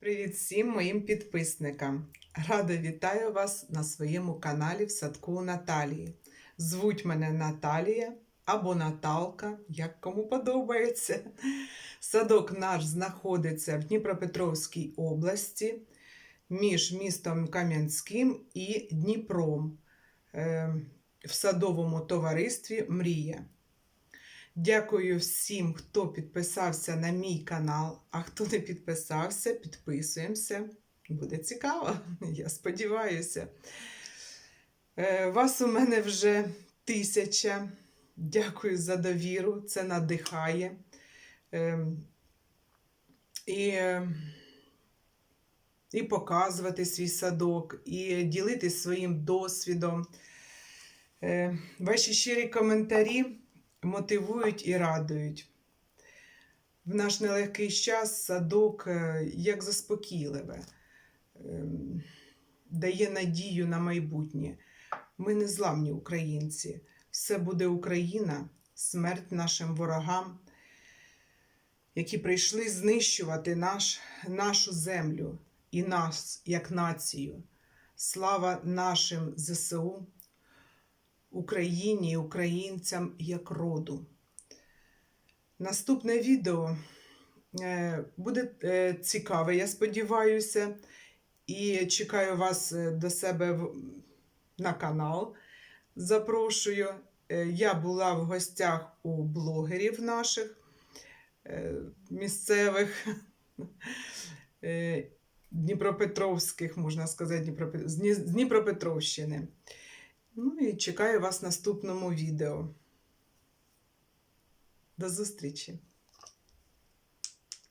Привіт всім моїм підписникам! Рада вітаю вас на своєму каналі в садку Наталії. Звуть мене Наталія або Наталка, як кому подобається. Садок наш знаходиться в Дніпропетровській області між містом Кам'янським і Дніпром е, в садовому товаристві Мрія. Дякую всім, хто підписався на мій канал, а хто не підписався, підписуємося. Буде цікаво, я сподіваюся. Е, Вас у мене вже тисяча. Дякую за довіру, це надихає. Е, І, е, і показувати свій садок, і ділитись своїм досвідом. Е, Ваші щирі коментарі мотивують і радують. В наш нелегкий час садок е, як заспокійливе, ем, дає надію на майбутнє. Ми не зламні українці. Все буде Україна, смерть нашим ворогам, які прийшли знищувати наш, нашу землю і нас як націю. Слава нашим ЗСУ. Україні і українцям як роду. Наступне відео е, буде е, цікаве, я сподіваюся, і чекаю вас е, до себе на канал. Запрошую. Я була в гостях у блогерів наших місцевих Дніпропетровських, можна сказати, з Дніпропетровщини. Ну і чекаю вас в наступному відео. До зустрічі!